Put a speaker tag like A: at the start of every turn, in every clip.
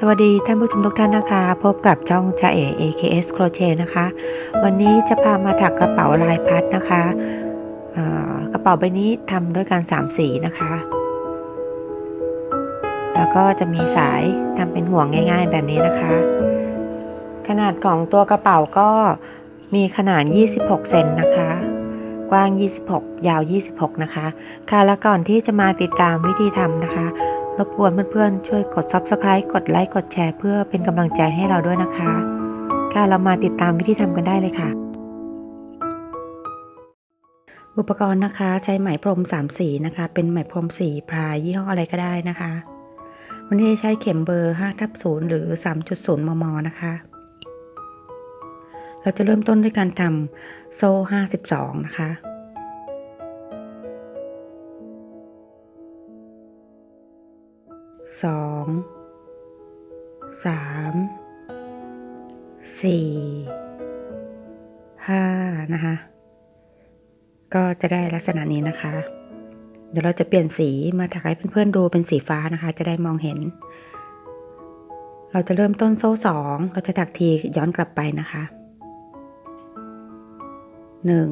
A: สวัสดีท่านผู้ชมทุกท่านนะคะ พบกับช่องจ่าเอ AKS Crochet นะคะ วันนี้จะพามาถักกระเป๋าลายพัดนะคะกระเป๋าใบนี้ทำด้วยการสามสีนะคะ แล้วก็จะมีสายทำเป็นห่วงง่าย ๆ แบบนี้นะคะ ขนาดของตัวกระเป๋าก็มีขนาด 26 เซนนะคะ กว้าง 26 ยาว 26 นะคะ ค่ะ แล้วก่อนที่จะมาติดตามวิธีทำนะคะ รบกวนเพื่อนๆช่วยกด subscribe กดไลค์กดแชร์เพื่อเป็นกำลังใจให้เราด้วยนะคะค่ะเรามาติดตามวิธีทำกันได้เลยค่ะ อุปกรณ์นะคะใช้ไหมพรม3สีนะคะ เป็นไหมพรมสีพรายยี่ห้ออะไรก็ได้นะคะ วันนี้ใช้เข็มเบอร์5ทับ0หรือ 3.0 มม นะคะ เราจะเริ่มต้นด้วยการทำโซ่ 52 นะคะ สองสามสี่ห้านะคะ ก็จะได้ลักษณะนี้นะคะ เดี๋ยวเราจะเปลี่ยนสีมาถักให้เพื่อนๆดูเป็นสีฟ้านะคะ จะได้มองเห็น เราจะเริ่มต้นโซ่สองเราจะถักทีย้อนกลับไปนะคะหนึ่ง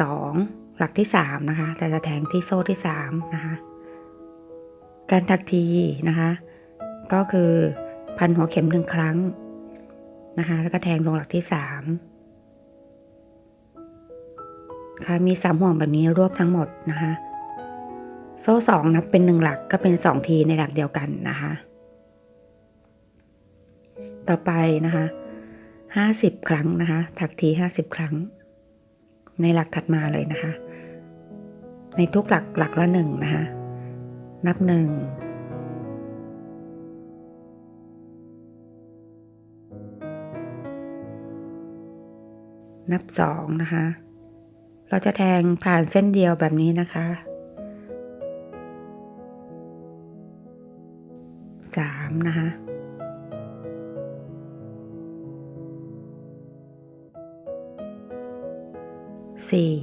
A: สองหลักที่สามนะคะ แต่จะแทงที่โซ่ที่สามนะคะ การถักทีนะคะ ก็คือพันหัวเข็มหนึ่งครั้งนะคะ แล้วก็แทงลงหลักที่สามค่ะมีสามห่วงแบบนี้รวบทั้งหมดนะคะ โซ่สองนับเป็นหนึ่งหลักก็เป็นสองทีในหลักเดียวกันนะคะ ต่อไปนะคะห้าสิบครั้งนะคะ ถักทีห้าสิบครั้ง ในหลักถัดมาเลยนะคะ ในทุกหลักหลักละหนึ่งนะคะ นับหนึ่งนับสองนะคะ เราจะแทงผ่านเส้นเดียวแบบนี้นะคะสามนะคะสี่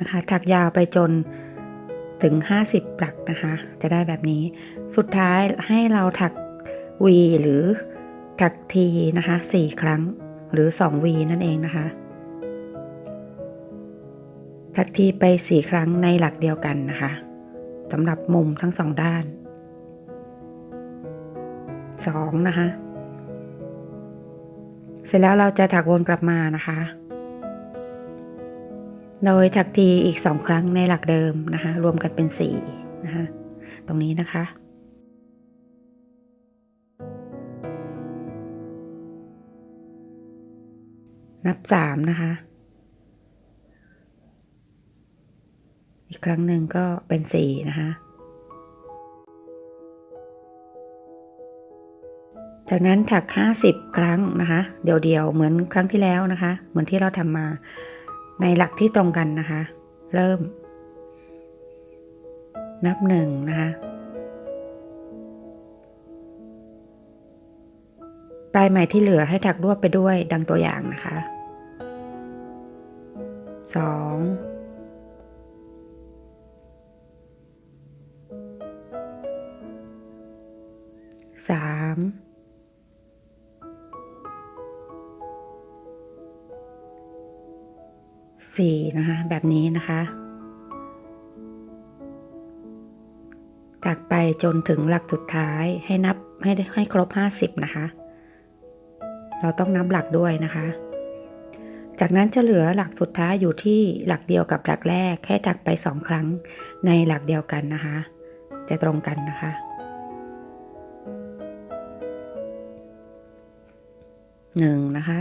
A: นะคะ ถักยาวไปจน ถึง 50ปลักนะคะ จะได้แบบนี้ สุดท้ายให้เราถัก V หรือถัก T นะคะ 4 ครั้งหรือ 2 V นั่นเองนะคะ ถักทีไป 4 ครั้งในหลักเดียวกันนะคะสำหรับมุมทั้งสองด้าน 2 นะคะ เสร็จแล้วเราจะถักวนกลับมานะคะ โดยถักทีอีกสองครั้งในหลักเดิมนะคะ รวมกันเป็นสี่นะคะ ตรงนี้นะคะ นับสามนะคะ อีกครั้งหนึ่งก็เป็นสี่นะคะ จากนั้นถักห้าสิบครั้งนะคะ เดียวๆ เหมือนครั้งที่แล้วนะคะ เหมือนที่เราทำมา ในหลักที่ตรงกันนะคะ เริ่ม นับหนึ่งนะคะ ปลายไหมที่เหลือให้ถักรวบไปด้วยดังตัวอย่างนะคะสองสาม สี่นะคะ แบบนี้นะคะถักไปจนถึงหลักสุดท้ายให้นับให้ให้ครบห้าสิบนะคะ เราต้องนับหลักด้วยนะคะ จากนั้นจะเหลือหลักสุดท้ายอยู่ที่หลักเดียวกับหลักแรก ให้ถักไปสองครั้งในหลักเดียวกันนะคะ จะตรงกันนะคะหนึ่งนะคะ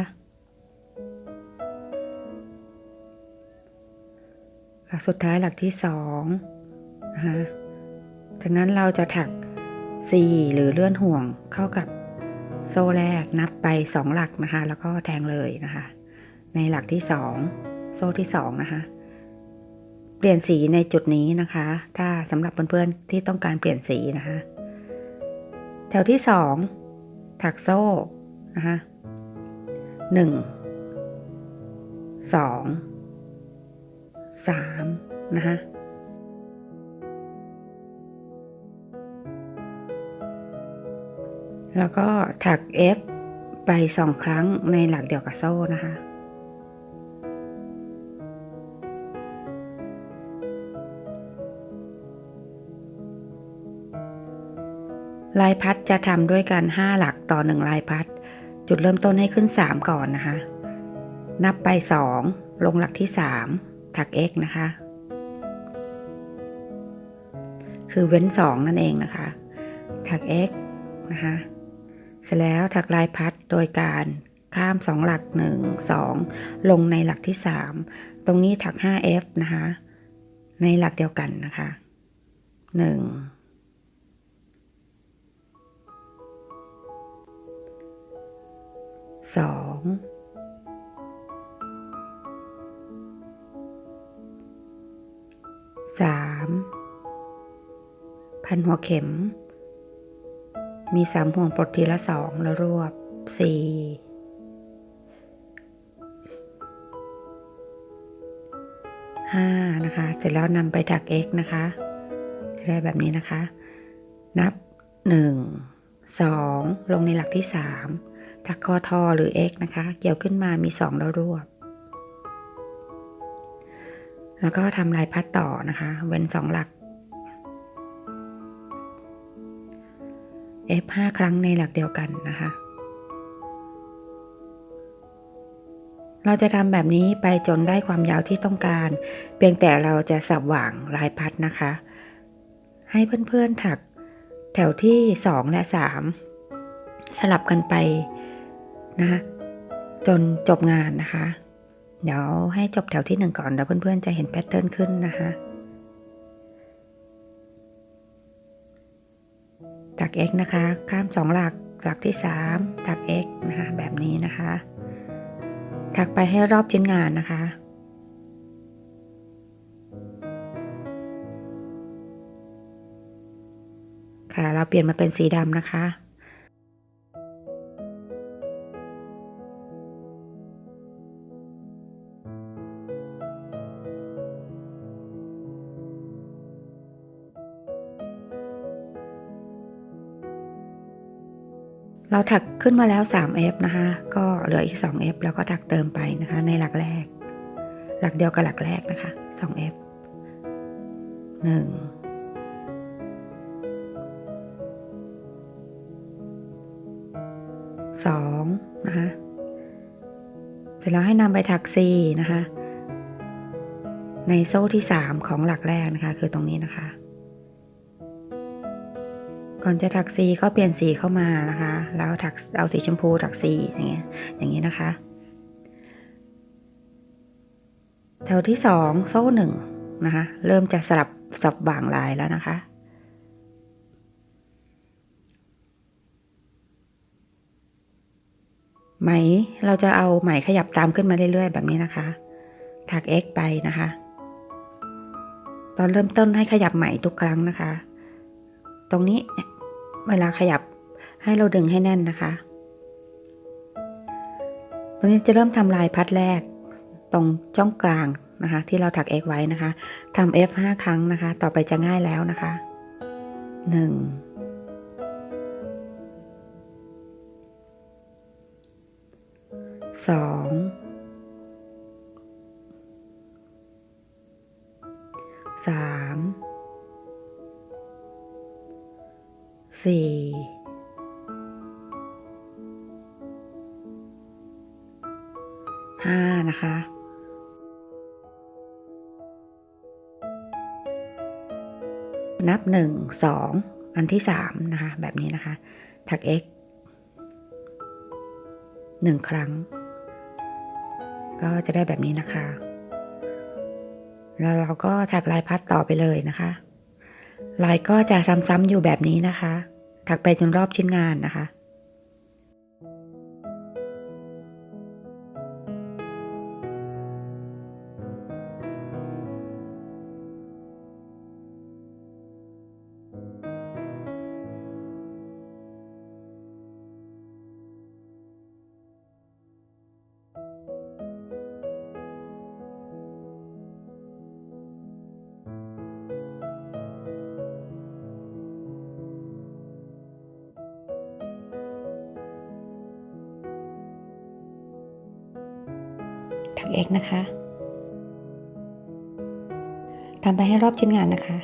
A: หลักสุดท้ายหลักที่สองนะคะจากนั้นเราจะถัก 4 หรือเลื่อนห่วงเข้ากับโซ่แรกนับไป 2 หลักนะคะ แล้วก็แทงเลยนะคะ ในหลักที่ 2 โซ่ที่ 2 นะคะ เปลี่ยนสีในจุดนี้นะคะ ถ้าสำหรับเพื่อนๆที่ต้องการเปลี่ยนสีนะคะ แถวที่ 2 ถักโซ่นะคะหนึ่งสอง สามนะคะแล้วก็ถัก F ไปสองครั้งในหลักเดียวกับโซ่นะคะ ลายพัดจะทำด้วยกัน 5 หลักต่อ 1 ลายพัด จุดเริ่มต้นให้ขึ้น 3 ก่อนนะคะ นับไป 2 ลงหลักที่ 3 ถัก x นะคะ คือเว้น 2 นั่นเองนะคะ ถัก x นะคะเสร็จแล้วถักลายพัดโดยการข้าม 2 หลัก 1 2 ลงในหลักที่ 3 ตรงนี้ถัก 5f นะคะ ในหลักเดียวกันนะคะ 1สอง สามพันหัวเข็ม มีสามห่วงปลดทีละสองแล้วรวบสี่ห้านะคะ เสร็จแล้วนำไปถัก x นะคะ จะได้แบบนี้นะคะ นับหนึ่งสองลงในหลักที่สามถักคอทอหรือ x นะคะ เกี่ยวขึ้นมามี 2 แล้วรวบ แล้วก็ทำลายพัดต่อนะคะ เว้น2หลัก f 5 ครั้งในหลักเดียวกันนะคะ เราจะทำแบบนี้ไปจนได้ความยาวที่ต้องการ เพียงแต่เราจะสับหว่างลายพัดนะคะ ให้เพื่อนๆถักแถวที่ 2 และ 3 สลับกันไปนะคะจนจบงานนะคะ เดี๋ยวให้จบแถวที่หนึ่งก่อน แล้วเพื่อนๆจะเห็นแพทเทิร์นขึ้นนะคะ ตัก x นะคะ ข้ามสองหลักหลักที่สามตัก x นะคะ แบบนี้นะคะ ถักไปให้รอบชิ้นงานนะคะ ค่ะ เราเปลี่ยนมาเป็นสีดำนะคะ เราถักขึ้นมาแล้ว 3f นะคะ ก็เหลืออีก 2f แล้วก็ถักเติมไปนะคะ ในหลักแรก หลักเดียวกับหลักแรกนะคะ 2f 1 2นะคะเสร็จแล้วให้นำไปถัก C นะคะ ในโซ่ที่3ของหลักแรกนะคะ คือตรงนี้นะคะ ก่อนจะถักสีก็เปลี่ยนสีเข้ามานะคะ แล้วถักเอาสีชมพูถักสีอย่างเงี้ยอย่างนี้นะคะ แถวที่สองโซ่หนึ่งนะคะ เริ่มจะสลับสับบ่างลายแล้วนะคะไหมเราจะเอาไหมขยับตามขึ้นมาเรื่อยๆ แบบนี้นะคะ ถัก x ไปนะคะ ตอนเริ่มต้นให้ขยับไหมทุกครั้งนะคะ ตรงนี้ เวลาขยับให้เราดึงให้แน่นนะคะตรงนี้จะเริ่มทำลายพัดแรกตรงจ้องกลางนะคะ ที่เราถัก x ไว้นะคะทำ f 5 ครั้งนะคะ ต่อไปจะง่ายแล้วนะคะหนึ่ง สี่ห้านะคะนับหนึ่งสองอันที่สามนะคะ แบบนี้นะคะถัก x หนึ่งครั้ง ก็จะได้แบบนี้นะคะ แล้วเราก็ถักลายพัดต่อไปเลยนะคะ ลายก็จะซ้ำๆอยู่แบบนี้นะคะ ถักไปจนรอบชิ้นงานนะคะ 2x นะคะทำไปให้รอบชิ้นงานนะคะ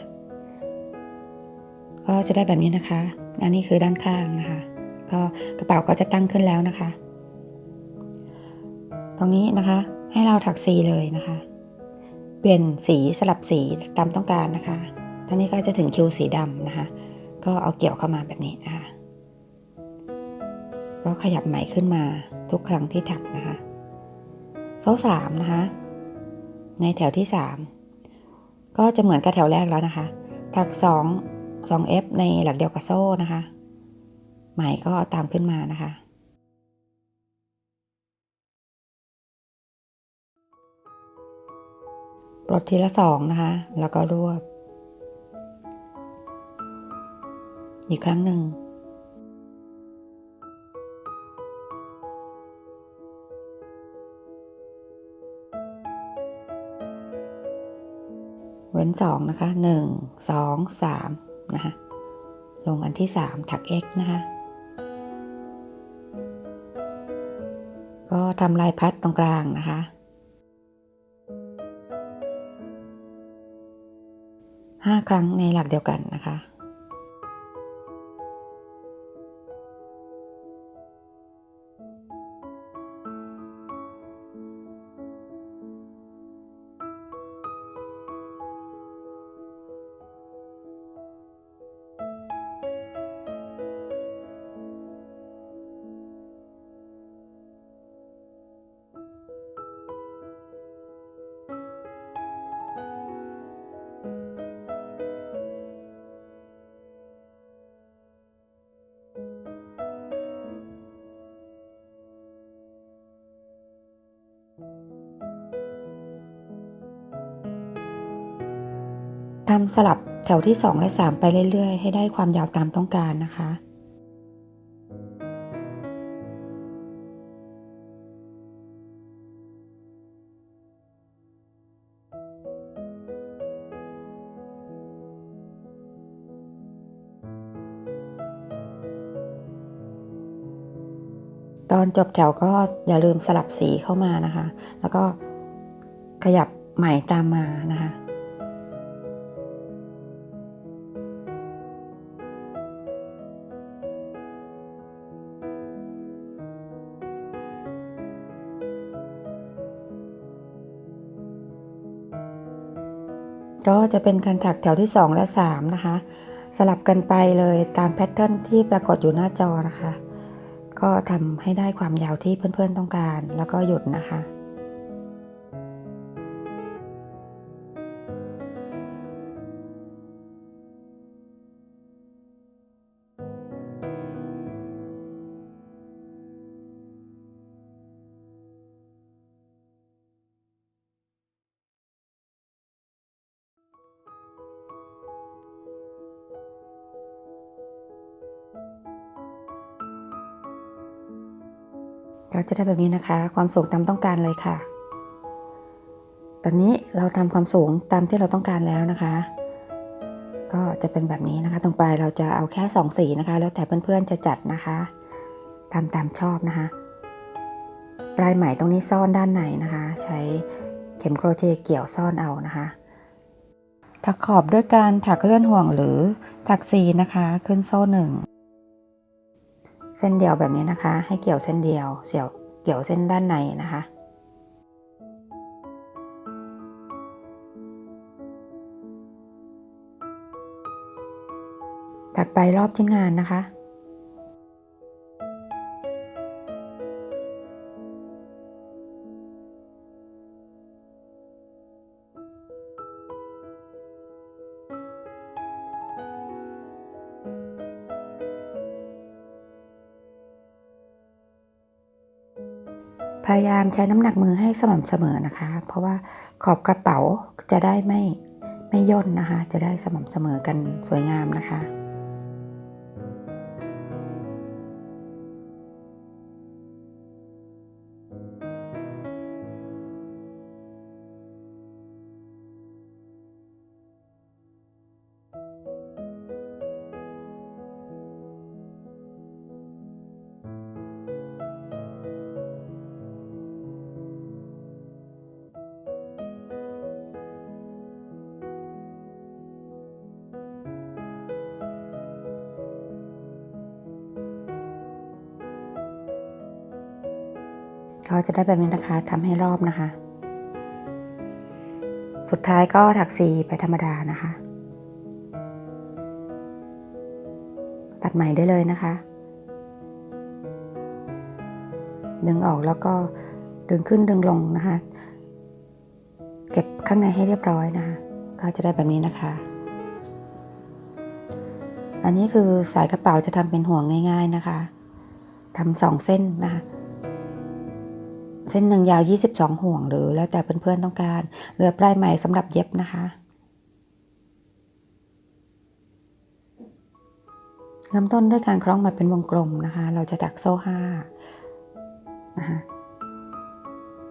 A: ก็จะได้แบบนี้นะคะ อันนี้คือด้านข้างนะคะ ก็กระเป๋าก็จะตั้งขึ้นแล้วนะคะ ตรงนี้นะคะให้เราถักสีเลยนะคะ เปลี่ยนสีสลับสีตามต้องการนะคะ ตอนนี้ก็จะถึงคิวสีดำนะคะ ก็เอาเกี่ยวเข้ามาแบบนี้นะคะก็ขยับไหมขึ้นมาทุกครั้งที่ถักนะคะ โซ่สามนะคะ ในแถวที่สามก็จะเหมือนกับแถวแรกแล้วนะคะ ถักสองสองเอฟในหลักเดียวกับโซ่นะคะ ไหมก็ตามขึ้นมานะคะปลดทีละสองนะคะ แล้วก็รวบ อีกครั้งหนึ่ง ว้นสองนะคะหนึ่งสองสามนะคะ ลงอันที่สามถัก x นะคะ ก็ทำลายพัดตรงกลางนะคะห้าครั้งในหลักเดียวกันนะคะ ทำสลับแถวที่ 2 และ 3 ไปเรื่อย ๆ ให้ได้ความยาวตามต้องการนะคะ ตอนจบแถวก็อย่าลืมสลับสีเข้ามานะคะ แล้วก็ขยับไหมตามมานะคะ ก็จะเป็นการถักแถวที่ 2 และ 3 นะคะ สลับกันไปเลยตามแพทเทิร์นที่ปรากฏอยู่หน้าจอนะคะ ก็ทำให้ได้ความยาวที่เพื่อนๆต้องการ แล้วก็หยุดนะคะ จะได้แบบนี้นะคะ ความสูงตามต้องการเลยค่ะ ตอนนี้เราทำความสูงตามที่เราต้องการแล้วนะคะ ก็จะเป็นแบบนี้นะคะ ตรงปลายเราจะเอาแค่สองสีนะคะ แล้วแต่เพื่อนๆจะจัดนะคะตามตามชอบนะคะ ปลายไหมตรงนี้ซ่อนด้านในนะคะ ใช้เข็มโครเชต์เกี่ยวซ่อนเอานะคะถักขอบด้วยการถักเลื่อนห่วงหรือถักสีนะคะ ขึ้นโซ่หนึ่ง เส้นเดียวแบบนี้นะคะ ให้เกี่ยวเส้นเดียวเสี่ยวเกี่ยวเส้นด้านในนะคะ ถักไปรอบชิ้นงานนะคะ พยายามใช้น้ำหนักมือให้สม่ำเสมอนะคะ เพราะว่าขอบกระเป๋าจะได้ไม่ไม่ย่นนะคะ จะได้สม่ำเสมอกันสวยงามนะคะ ก็จะได้แบบนี้นะคะทำให้รอบนะคะ สุดท้ายก็ถักสีไปธรรมดานะคะ ตัดใหม่ได้เลยนะคะดึงออกแล้วก็ดึงขึ้นดึงลงนะคะ เก็บข้างในให้เรียบร้อยนะคะ ก็จะได้แบบนี้นะคะ อันนี้คือสายกระเป๋าจะทำเป็นห่วงง่าย ๆนะคะทำสองเส้นนะคะ เส้นหนึ่งยาว 22 ห่วงหรือแล้วแต่เพื่อนๆต้องการ เหลือปลายไหมสำหรับเย็บนะคะเริ่มต้นด้วยการคล้องไหมาเป็นวงกลมนะคะ เราจะดักโซ่ห้านะคะ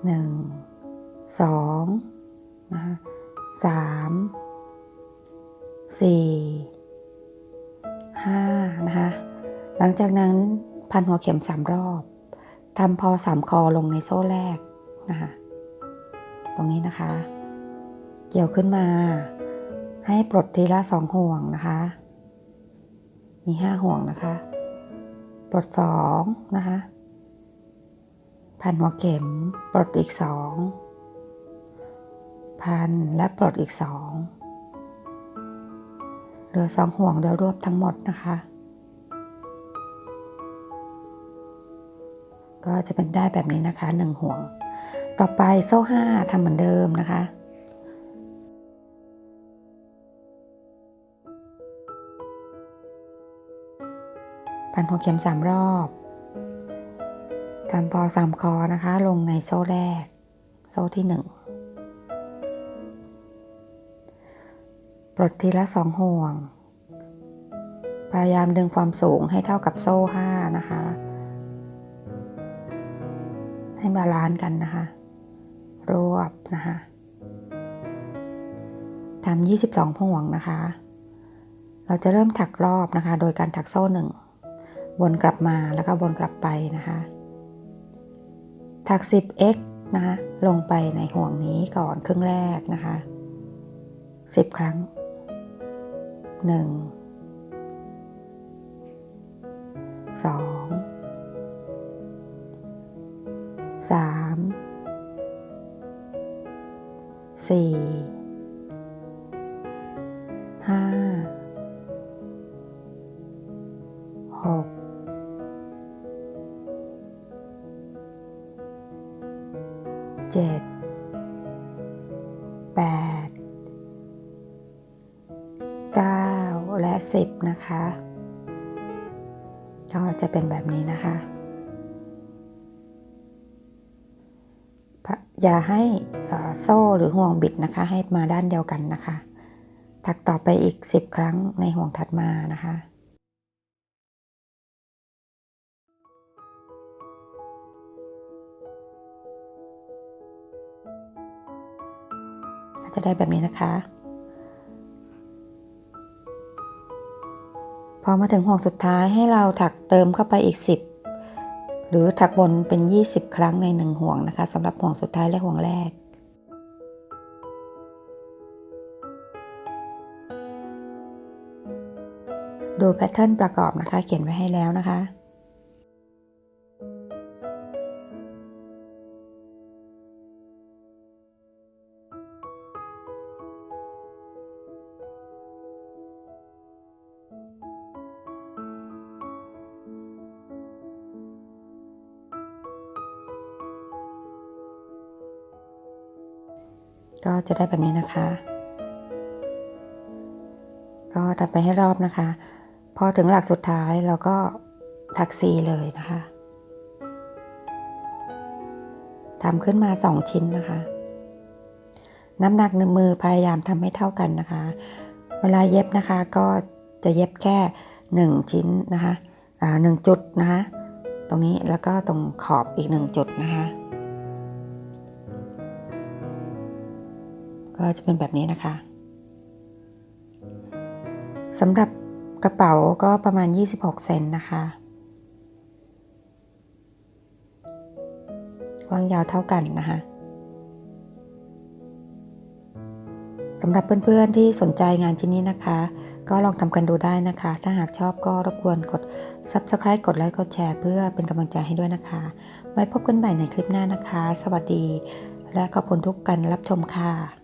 A: หนึ่งสองนะคะสามสี่ห้านะคะ หลังจากนั้นพันหัวเข็มสามรอบ ทำพอสามคอลงในโซ่แรกนะคะ ตรงนี้นะคะ เกี่ยวขึ้นมา ให้ปลดทีละสองห่วงนะคะ มีห้าห่วงนะคะ ปลดสองนะคะ พันหัวเข็ม ปลดอีกสอง พันและปลดอีกสอง เหลือสองห่วงเดี๋ยวรวบทั้งหมดนะคะ ก็จะเป็นได้แบบนี้นะคะหนึ่งห่วง ต่อไปโซ่ห้าทำเหมือนเดิมนะคะพันหัวเข็มสามรอบทำพอสามคอนะคะ ลงในโซ่แรก โซ่ที่หนึ่งปลดทีละสองห่วง พยายามดึงความสูงให้เท่ากับโซ่ห้านะคะ ให้บาลานซ์กันนะคะ รวบนะคะทำยี่สิบสองห่วงนะคะ เราจะเริ่มถักรอบนะคะ โดยการถักโซ่หนึ่งวนกลับมาแล้วก็วนกลับไปนะคะ ถัก 10x นะคะลงไปในห่วงนี้ก่อนครึ่งแรกนะคะ 10 ครั้ง 1 2 3 4 5หกเจ็ดแปดเก้าและสิบนะคะก็จะเป็นแบบนี้นะคะ อย่าให้โซ่หรือห่วงบิดนะคะ ให้มาด้านเดียวกันนะคะ ถักต่อไปอีก 10 ครั้งในห่วงถัดมานะคะจะได้แบบนี้นะคะ พอมาถึงห่วงสุดท้ายให้เราถักเติมเข้าไปอีก 10 หรือถักบนเป็น 20 ครั้งในหนึ่งห่วงนะคะสำหรับห่วงสุดท้ายและห่วงแรก ดูแพทเทิร์นประกอบนะคะ เขียนไว้ให้แล้วนะคะ จะได้แบบนี้นะคะ ก็ตัดไปให้รอบนะคะ พอถึงหลักสุดท้ายเราก็ถักซีเลยนะคะทำขึ้นมาสองชิ้นนะคะ น้ำหนักหนึ่งมือพยายามทำให้เท่ากันนะคะ เวลาเย็บนะคะก็จะเย็บแค่หนึ่งชิ้นนะคะอ่าหนึ่งจุดนะคะ ตรงนี้แล้วก็ตรงขอบอีกหนึ่งจุดนะคะ ก็จะเป็นแบบนี้นะคะสำหรับกระเป๋าก็ประมาณ 26 เซนนะคะกว้างยาวเท่ากันนะคะสำหรับเพื่อนๆที่สนใจงานชิ้นนี้นะคะ ก็ลองทำกันดูได้นะคะ ถ้าหากชอบก็รบกวนกด Subscribe กดไลค์กดแชร์เพื่อเป็นกำลังใจให้ด้วยนะคะ ไว้พบกันใหม่ในคลิปหน้านะคะ สวัสดี และขอบคุณทุกการรับชมค่ะ